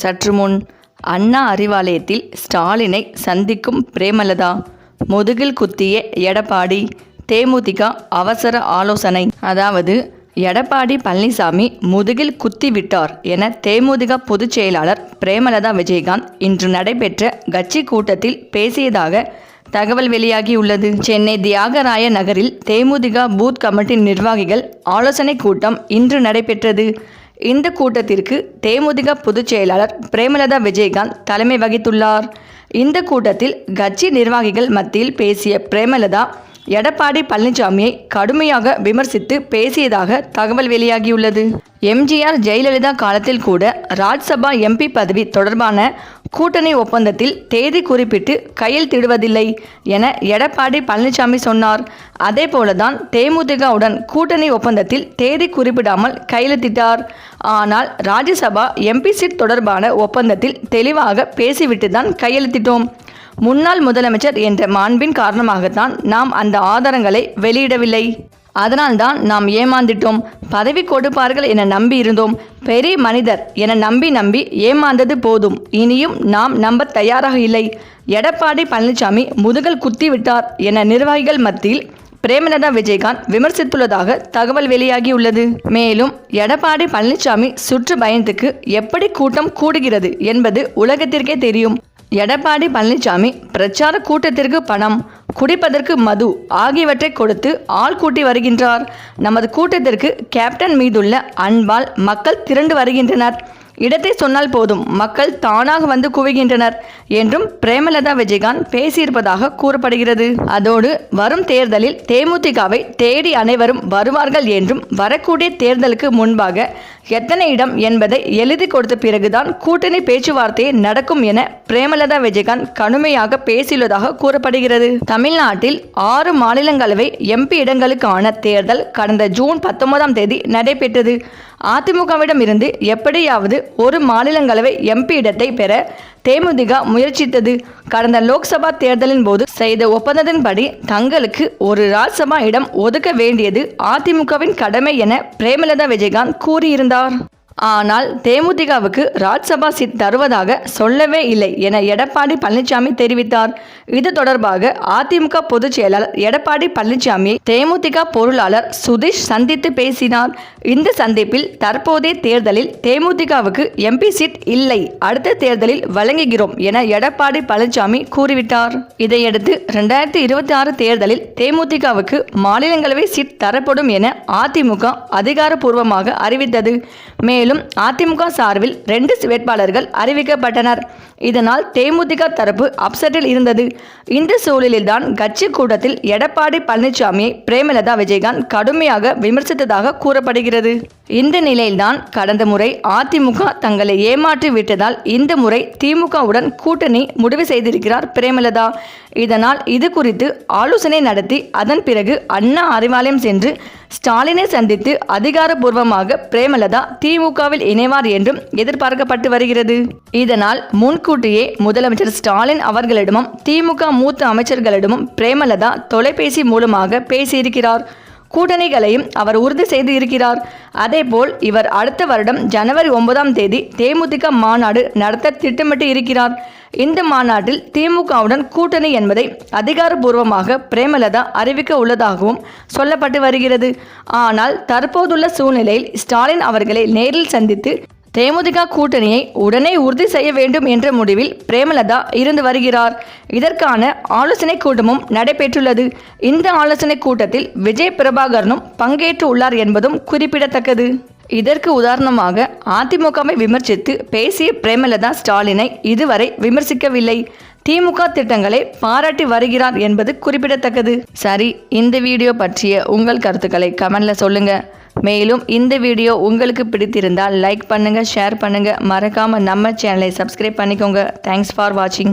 சற்று முன் அண்ணா அறிவாலயத்தில் ஸ்டாலினை சந்திக்கும் பிரேமலதா. முதுகில் குத்திய எடப்பாடி தேமுதிக அவசர ஆலோசனை. அதாவது எடப்பாடி பழனிசாமி முதுகில் குத்தி விட்டார் என தேமுதிக பொதுச் செயலாளர் பிரேமலதா விஜயகாந்த் இன்று நடைபெற்ற கட்சி கூட்டத்தில் பேசியதாக தகவல் வெளியாகியுள்ளது. சென்னை தியாகராய நகரில் தேமுதிக பூத் கமிட்டி நிர்வாகிகள் ஆலோசனை கூட்டம் இன்று நடைபெற்றது. இந்த கூட்டத்திற்கு தேமுதிக பொதுச் செயலாளர் பிரேமலதா விஜயகாந்த் தலைமை வகித்துள்ளார். இந்த கூட்டத்தில் கட்சி நிர்வாகிகள் மத்தியில் பேசிய பிரேமலதா எடப்பாடி பழனிசாமியை கடுமையாக விமர்சித்து பேசியதாக தகவல் வெளியாகியுள்ளது. எம்ஜிஆர் ஜெயலலிதா காலத்தில் கூட ராஜ்சபா எம்பி பதவி தொடர்பான கூட்டணி ஒப்பந்தத்தில் தேதி குறிப்பிட்டு கையெழுத்திடுவதில்லை என எடப்பாடி பழனிசாமி சொன்னார். அதே போலதான் தேமுதிகவுடன் கூட்டணி ஒப்பந்தத்தில் தேதி குறிப்பிடாமல் கையெழுத்திட்டார் ஆனால் ராஜ்யசபா எம்பி சீட் தொடர்பான ஒப்பந்தத்தில் தெளிவாக பேசிவிட்டு தான் கையெழுத்திட்டோம் முன்னாள் முதலமைச்சர் என்ற மாண்பின் காரணமாகத்தான் நாம் அந்த ஆதாரங்களை வெளியிடவில்லை. அதனால்தான் நாம் ஏமாந்திட்டோம். பதவி கொடுப்பார்கள் என நம்பி இருந்தோம். பெரிய மனிதர் என நம்பி நம்பி ஏமாந்தது போதும். இனியும் நாம் நம்ப தயாராக இல்லை. எடப்பாடி பழனிசாமி முதுகல் குத்தி விட்டார் என நிர்வாகிகள் மத்தியில் பிரேமலதா விஜயகாந்த் விமர்சித்துள்ளதாக தகவல் வெளியாகியுள்ளது. மேலும் எடப்பாடி பழனிசாமி சுற்று பயணத்துக்கு எப்படி கூட்டம் கூடுகிறது என்பது உலகத்திற்கே தெரியும். எடப்பாடி பழனிசாமி பிரச்சார கூட்டத்திற்கு பணம் குடிப்பதற்கு மது ஆகியவற்றை கொடுத்து ஆள் கூட்டி வருகின்றார். நமது கூட்டத்திற்கு கேப்டன் மீதுள்ள அன்பால் மக்கள் திரண்டு வருகின்றனர். இடத்தை சொன்னால் போதும். மக்கள் தானாக வந்து குவிகின்றனர் என்றும் பிரேமலதா விஜயகாந்த் பேசியிருப்பதாக கூறப்படுகிறது. அதோடு வரும் தேர்தலில் தேமுதிகவை தேடி அனைவரும் வருவார்கள் என்றும் வரக்கூடிய தேர்தலுக்கு முன்பாக எத்தனை இடம் என்பதை எழுதி கொடுத்த பிறகுதான் கூட்டணி பேச்சுவார்த்தையை நடக்கும் என பிரேமலதா விஜயகாந்த் கடுமையாக பேசியுள்ளதாக கூறப்படுகிறது. தமிழ்நாட்டில் ஆறு மாநிலங்களவை எம்பி இடங்களுக்கான தேர்தல் கடந்த ஜூன் பத்தொன்பதாம் தேதி நடைபெற்றது. அதிமுகவிடம் இருந்து எப்படியாவது ஒரு மாநிலங்களவை எம்பி இடத்தை பெற தேமுதிக முயற்சித்தது. கடந்த லோக்சபா தேர்தலின் போது செய்த ஒப்பந்தத்தின்படி தங்களுக்கு ஒரு ராஜ்சபா இடம் ஒதுக்க வேண்டியது அதிமுகவின் கடமை என பிரேமலதா விஜயகாந்த் கூறியிருந்தார். ஆனால் தேமுதிகவுக்கு ராஜ்சபா சீட் தருவதாக சொல்லவே இல்லை என எடப்பாடி பழனிசாமி தெரிவித்தார். இது தொடர்பாக அதிமுக பொதுச் செயலாளர் எடப்பாடி பழனிசாமியை தேமுதிக பொருளாளர் சுதீஷ் சந்தித்து பேசினார். இந்த சந்திப்பில் தற்போதைய தேர்தலில் தேமுதிகவுக்கு எம்பி சீட் இல்லை. அடுத்த தேர்தலில் வழங்குகிறோம் என எடப்பாடி பழனிசாமி கூறிவிட்டார். இதையடுத்து இரண்டாயிரத்தி இருபத்தி ஆறு தேர்தலில் தேமுதிகவுக்கு மாநிலங்களவை சீட் தரப்படும் என அதிமுக அதிகாரப்பூர்வமாக அறிவித்தது. மேலும் மேலும் அதிமுக சார்பில் ரெண்டு வேட்பாளர்கள் அறிவிக்கப்பட்டனர். இதனால் தேமுதிக தரப்பு அப்செட்டில் இருந்தது. இந்த சூழலில்தான் கட்சி கூட்டத்தில் எடப்பாடி பழனிசாமியை பிரேமலதா விஜயகாந்த் கடுமையாக விமர்சித்ததாக கூறப்படுகிறது. இந்த நிலையில்தான் கடந்த முறை அதிமுக தங்களை ஏமாற்றி விட்டதால் இந்த முறை திமுகவுடன் கூட்டணி முடிவு செய்திருக்கிறார் பிரேமலதா. இதனால் இது குறித்து ஆலோசனை நடத்தி அதன் பிறகு அண்ணா அறிவாலயம் சென்று ஸ்டாலினை சந்தித்து அதிகாரப்பூர்வமாக பிரேமலதா திமுகவில் இணைவார் என்றும் எதிர்பார்க்கப்பட்டு வருகிறது. இதனால் முன்கூட்டியே முதலமைச்சர் ஸ்டாலின் அவர்களிடமும் திமுக மூத்த அமைச்சர்களிடமும் பிரேமலதா தொலைபேசி மூலமாக பேசியிருக்கிறார். கூட்டணிகளையும் அவர் உறுதி செய்து இருக்கிறார். அதேபோல் இவர் அடுத்த வருடம் ஜனவரி ஒன்பதாம் தேதி தேமுதிக மாநாடு நடத்த திட்டமிட்டு இருக்கிறார். இந்த மாநாட்டில் திமுகவுடன் கூட்டணி என்பதை அதிகாரபூர்வமாக பிரேமலதா அறிவிக்க உள்ளதாகவும் சொல்லப்பட்டு வருகிறது. ஆனால் தற்போதுள்ள சூழ்நிலையில் ஸ்டாலின் அவர்களை நேரில் சந்தித்து தேமுதிக கூட்டணியை உடனே உறுதி செய்ய வேண்டும் என்ற முடிவில் பிரேமலதா இருந்து வருகிறார். இதற்கான ஆலோசனை கூட்டமும் நடைபெற்றுள்ளது. இந்த ஆலோசனை கூட்டத்தில் விஜய் பிரபாகரனும் பங்கேற்று உள்ளார் என்பதும் குறிப்பிடத்தக்கது. இதற்கு உதாரணமாக அதிமுகவை விமர்சித்து பேசிய பிரேமலதா ஸ்டாலினை இதுவரை விமர்சிக்கவில்லை. திமுக திட்டங்களை பாராட்டி வருகிறார் என்பது குறிப்பிடத்தக்கது. சரி இந்த வீடியோ பற்றிய உங்கள் கருத்துக்களை கமெண்ட்ல சொல்லுங்க. மேலும் இந்த வீடியோ உங்களுக்கு பிடித்திருந்தால் லைக் பண்ணுங்க ஷேர் பண்ணுங்க. மறக்காம நம்ம சேனலை சப்ஸ்கிரைப் பண்ணிக்கோங்க. தேங்க்ஸ் ஃபார் வாட்சிங்